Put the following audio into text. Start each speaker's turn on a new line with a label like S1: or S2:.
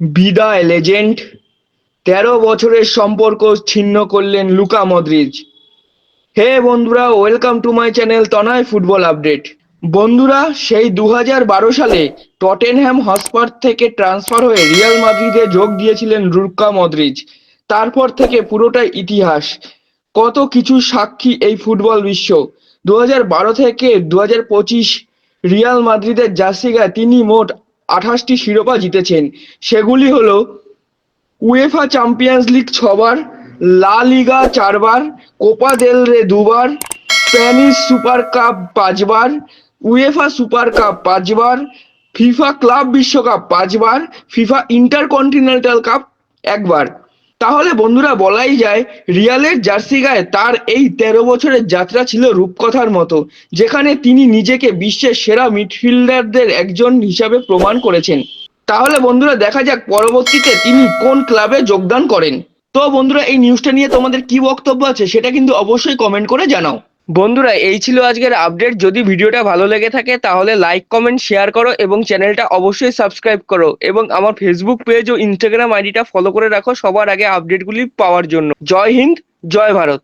S1: বিদায়, লেজেন্ড। তেরো বছরের সম্পর্ক ছিন্ন করলেন লুকা মদ্রিচ হে বন্ধুরা, welcome to my channel Tanay football update. বন্ধুরা, সেই দু সালে টটেনহ্যাম হসপার থেকে ট্রান্সফার হয়ে রিয়াল মাদ্রিদে যোগ দিয়েছিলেন লুকা মদ্রিচ তারপর থেকে পুরোটাই ইতিহাস। কত কিছু সাক্ষী এই ফুটবল বিশ্ব। দু থেকে দু রিয়াল মাদ্রিদের জার্সি গায়ে তিনি মোট আঠাশটি শিরোপা জিতেছেন। সেগুলি হল উয়েফা চ্যাম্পিয়ন্স লিগ ছবার লা লিগা চারবার কোপা দেল রে দুবার স্প্যানিশ সুপার কাপ পাঁচবার উয়েফা সুপার কাপ পাঁচবার ফিফা ক্লাব বিশ্বকাপ পাঁচবার ফিফা ইন্টারকন্টিনেন্টাল কাপ একবার। তাহলে বন্ধুরা বলাই যায়, রিয়ালের জার্সি গায়ে তার এই তেরো বছরের যাত্রা ছিল রূপকথার মতো, যেখানে তিনি নিজেকে বিশ্বের সেরা মিডফিল্ডারদের একজন হিসাবে প্রমাণ করেছেন। তাহলে বন্ধুরা দেখা যাক পরবর্তীতে তিনি কোন ক্লাবে যোগদান করেন। তো বন্ধুরা এই নিউজটা নিয়ে তোমাদের কি বক্তব্য আছে সেটা কিন্তু অবশ্যই কমেন্ট করে জানাও। বন্ধুরা, এই ছিল আজকের আপডেট যদি ভিডিওটা ভালো লেগে থাকে, তাহলে লাইক কমেন্ট শেয়ার করো এবং চ্যানেলটা অবশ্যই সাবস্ক্রাইব করো। এবং আমার ফেসবুক পেজ ও ইনস্টাগ্রাম আইডিটা ফলো করে রাখো সবার আগে আপডেটগুলি পাওয়ার জন্য। জয় হিন্দ, জয় ভারত।